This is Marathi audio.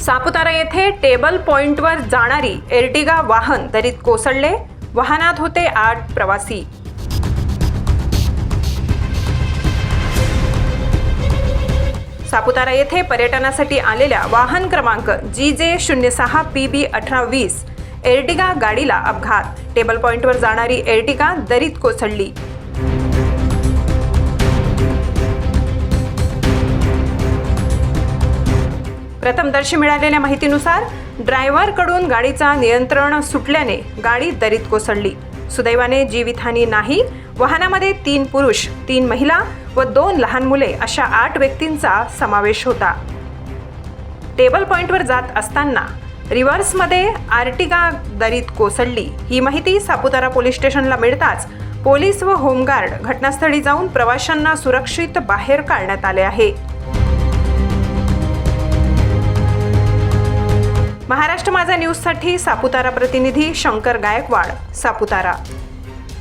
सापुतारा येथे टेबल पॉइंटवर जाणारी एर्टिगा वाहन दरीत कोसळले. वाहनात होते आठ प्रवासी. सापुतारा येथे पर्यटनासाठी आलेल्या वाहन क्रमांक जी जे शून्य सहा पी बी अठरा वीस एर्टिगा गाडीला अपघात. टेबल पॉइंटवर जाणारी एर्टिगा दरीत कोसळली. प्रथमदर्शी मिळालेल्या माहितीनुसार ड्रायव्हरकडून गाडीचा नियंत्रण सुटल्याने गाडी दरीत कोसळली. सुदैवाने जीवितहानी नाही. वाहनामध्ये तीन पुरुष तीन महिला व दोन लहान मुले अशा आठ व्यक्तींचा समावेश होता. टेबल पॉइंटवर जात असताना रिव्हर्समध्ये आर्टिगा दरीत कोसळली. ही माहिती सापुतारा पोलीस स्टेशनला मिळताच पोलीस व होमगार्ड घटनास्थळी जाऊन प्रवाशांना सुरक्षित बाहेर काढण्यात आले आहे. महाराष्ट्र माझा न्यूजसाठी सापुतारा प्रतिनिधी शंकर गायकवाड सापुतारा.